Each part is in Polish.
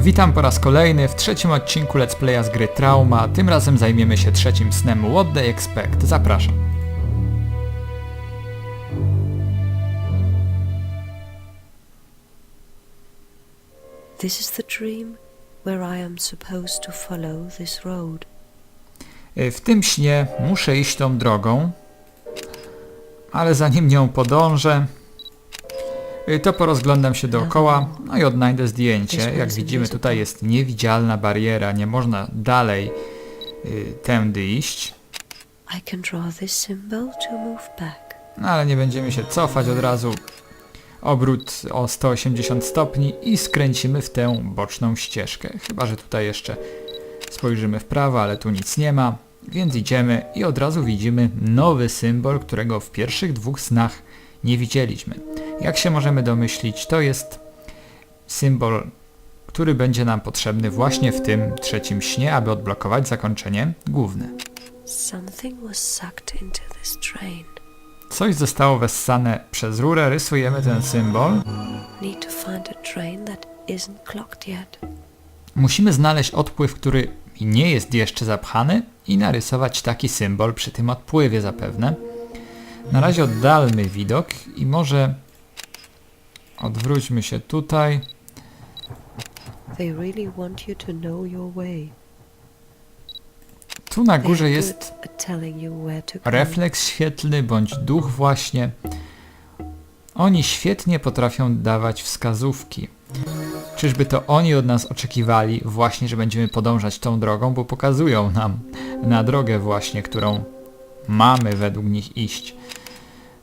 Witam po raz kolejny w trzecim odcinku Let's Playa z gry Trauma. Tym razem zajmiemy się trzecim snem What They Expect. Zapraszam. This is the dream where I am supposed to follow this road. Y, W tym śnie muszę iść tą drogą, ale zanim nią podążę, to porozglądam się dookoła, no i odnajdę zdjęcie. Jak widzimy tutaj jest niewidzialna bariera, nie można dalej y, tędy iść. No ale nie będziemy się cofać od razu. Obrót o 180 stopni i skręcimy w tę boczną ścieżkę. Chyba, że tutaj jeszcze spojrzymy w prawo, ale tu nic nie ma. Więc idziemy i od razu widzimy nowy symbol, którego w pierwszych dwóch snach nie widzieliśmy. Jak się możemy domyślić, to jest symbol, który będzie nam potrzebny właśnie w tym trzecim śnie, aby odblokować zakończenie główne. Coś zostało wessane przez rurę, rysujemy ten symbol. Musimy znaleźć odpływ, który nie jest jeszcze zapchany i narysować taki symbol przy tym odpływie zapewne. Na razie oddalmy widok i może odwróćmy się tutaj. They really want you to know your way. Tu na górze jest refleks świetlny bądź duch właśnie. Oni świetnie potrafią dawać wskazówki. Czyżby to oni od nas oczekiwali właśnie, że będziemy podążać tą drogą, bo pokazują nam na drogę właśnie, którą mamy według nich iść.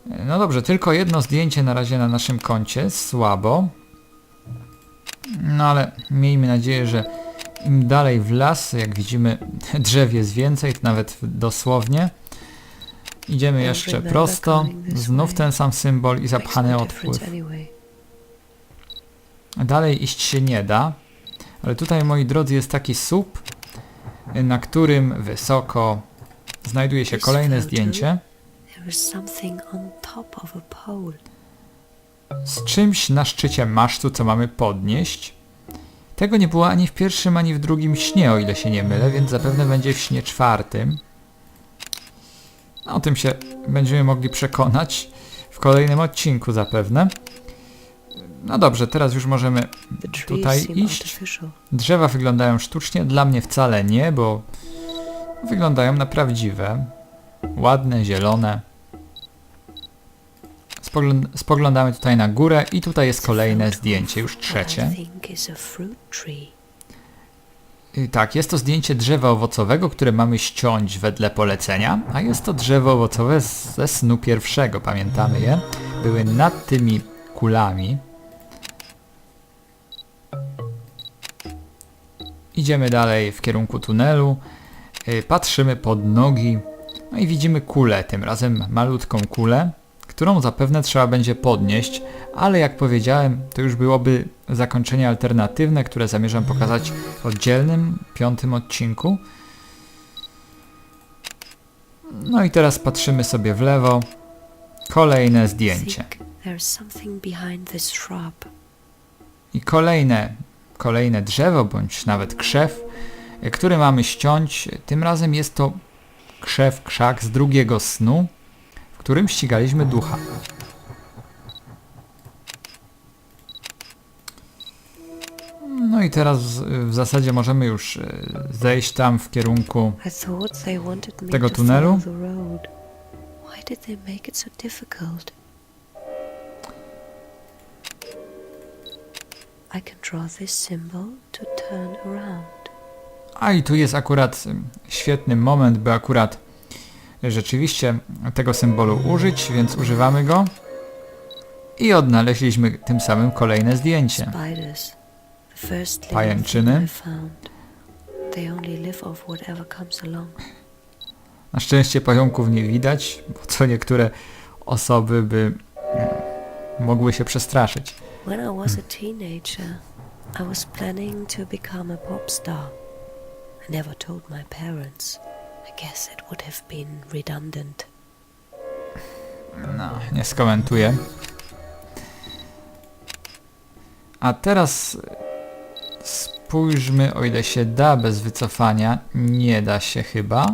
No dobrze, tylko jedno zdjęcie na razie na naszym koncie, słabo. No ale miejmy nadzieję, że im dalej w las, jak widzimy drzew jest więcej, nawet dosłownie. Idziemy jeszcze prosto, znów ten sam symbol i zapchany no odpływ. Dalej iść się nie da, ale tutaj moi drodzy jest taki słup, na którym wysoko znajduje się kolejne zdjęcie z czymś na szczycie masztu, co mamy podnieść. Tego nie było ani w pierwszym, ani w drugim śnie, o ile się nie mylę, więc zapewne będzie w śnie czwartym. O tym się będziemy mogli przekonać w kolejnym odcinku zapewne. No dobrze, teraz już możemy Tutaj iść? Drzewa wyglądają sztucznie, dla mnie wcale nie, bo wyglądają na prawdziwe. Ładne, zielone. Spogląd- spoglądamy tutaj na górę i tutaj jest kolejne zdjęcie, już trzecie. I. Y, Tak, jest to zdjęcie drzewa owocowego, które mamy ściąć wedle polecenia, a jest to drzewo owocowe ze snu pierwszego, pamiętamy je? Były nad tymi kulami. Idziemy dalej w kierunku tunelu, y, patrzymy pod nogi, no i widzimy kulę, tym razem malutką kulę, którą zapewne trzeba będzie podnieść, ale jak powiedziałem, to już byłoby zakończenie alternatywne, które zamierzam pokazać w oddzielnym, piątym odcinku. No i teraz patrzymy sobie w lewo. Kolejne zdjęcie. I kolejne, kolejne drzewo, bądź nawet krzew, który mamy ściąć. Tym razem jest to krzew, krzak z drugiego snu, którym ścigaliśmy ducha. No i teraz w, w zasadzie możemy już y, zejść tam w kierunku Tego tunelu? A i tu jest akurat ym, świetny moment, by akurat rzeczywiście tego symbolu użyć, więc używamy go. I odnaleźliśmy tym samym kolejne zdjęcie. Pajęczyny. Na szczęście pająków nie widać, bo co niektóre osoby by mm, mogły się przestraszyć. When I was a teenager, I was planning to become a pop star. I never told my parents. I guess it would have been redundant. No, nie skomentuję. A teraz spójrzmy o ile się da bez wycofania. Nie da się chyba.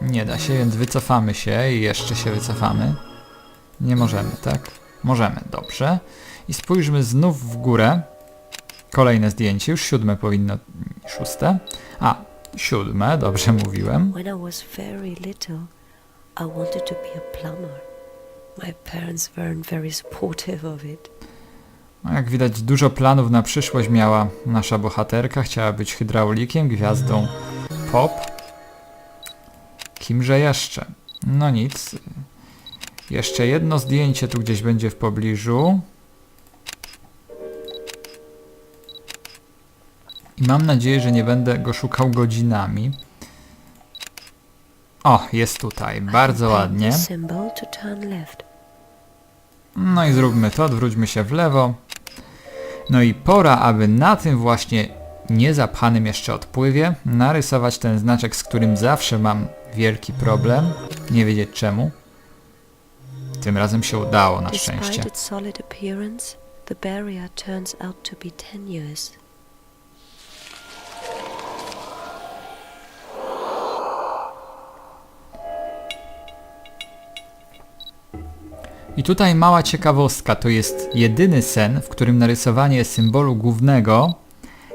Nie da się, więc wycofamy się i jeszcze się wycofamy. Nie możemy, tak? Możemy, dobrze. I spójrzmy znów w górę. Kolejne zdjęcie, już siódme powinno... szóste. A, siódme, dobrze mówiłem. When I was very little, I wanted to be a plumber. My parents weren't very supportive of it. No, jak widać, dużo planów na przyszłość miała nasza bohaterka. Chciała być hydraulikiem, gwiazdą pop. Kimże jeszcze? No nic. Jeszcze jedno zdjęcie tu gdzieś będzie w pobliżu. Mam nadzieję, że nie będę go szukał godzinami. O, jest tutaj. Bardzo ładnie. No i zróbmy to, odwróćmy się w lewo. No i pora, aby na tym właśnie niezapchanym jeszcze odpływie narysować ten znaczek, z którym zawsze mam wielki problem. Nie wiedzieć czemu. Tym razem się udało na szczęście. Despite its solid appearance, the barrier turns out to be tenuous. I tutaj mała ciekawostka, to jest jedyny sen, w którym narysowanie symbolu głównego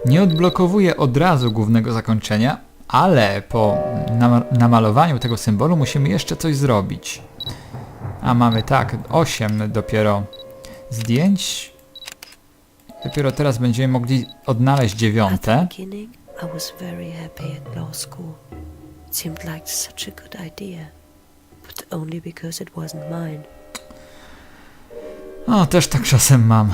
nie odblokowuje od razu głównego zakończenia, ale po nama- namalowaniu tego symbolu musimy jeszcze coś zrobić. A mamy tak, 8 dopiero zdjęć. Dopiero teraz będziemy mogli odnaleźć dziewiąte. but only because it wasn't mine. O, też tak czasem mam.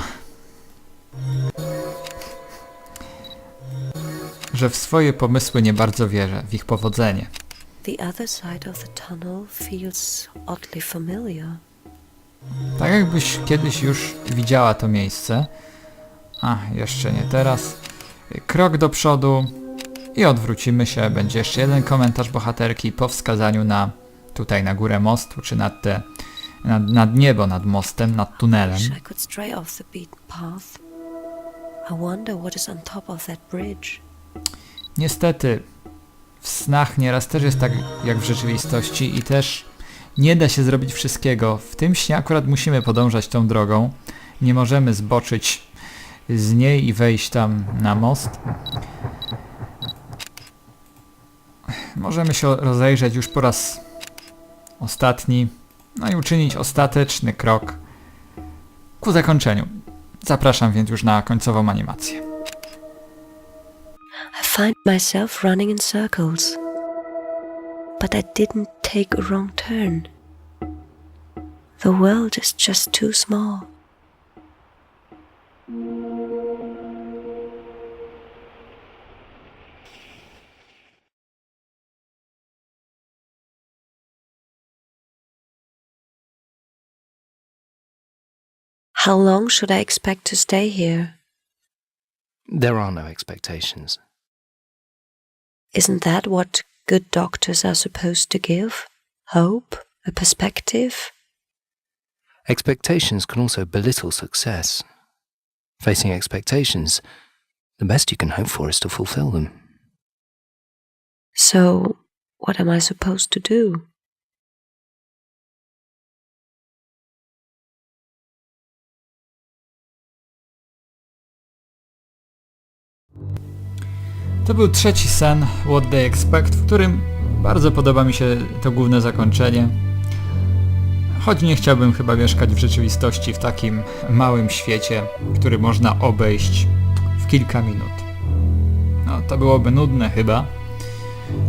Że w swoje pomysły nie bardzo wierzę, w ich powodzenie. The other side of the tunnel feels oddly familiar. Tak jakbyś kiedyś już widziała to miejsce. A, jeszcze nie teraz. Krok do przodu i odwrócimy się. Będzie jeszcze jeden komentarz bohaterki po wskazaniu na tutaj na górę mostu, czy nad te nad, nad niebo, nad mostem, nad tunelem. Niestety w snach nieraz też jest tak jak w rzeczywistości i też nie da się zrobić wszystkiego. W tym śnie akurat musimy podążać tą drogą. Nie możemy zboczyć z niej i wejść tam na most. Możemy się rozejrzeć już po raz ostatni, no i uczynić ostateczny krok ku zakończeniu. Zapraszam więc już na końcową animację. I find myself running in circles. But I didn't take a wrong turn. The world is just too small. How long should I expect to stay here? There are no expectations. Isn't that what good doctors are supposed to give? Hope? A perspective? Expectations can also belittle success. Facing expectations, the best you can hope for is to fulfill them. So, what am I supposed to do? To był trzeci sen, What They Expect, w którym bardzo podoba mi się to główne zakończenie. Choć nie chciałbym chyba mieszkać w rzeczywistości w takim małym świecie, który można obejść w kilka minut. No to byłoby nudne chyba.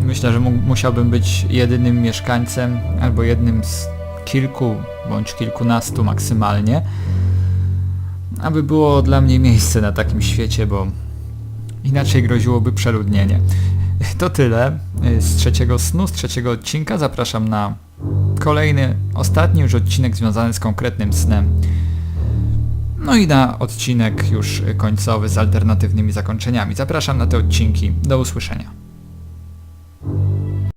Myślę, że musiałbym być jedynym mieszkańcem albo jednym z kilku bądź kilkunastu maksymalnie, aby było dla mnie miejsce na takim świecie, bo Inaczej groziłoby przeludnienie. To tyle y, z trzeciego snu, z trzeciego odcinka. Zapraszam na kolejny, ostatni już odcinek związany z konkretnym snem. No i na odcinek już końcowy z alternatywnymi zakończeniami. Zapraszam na te odcinki. Do usłyszenia.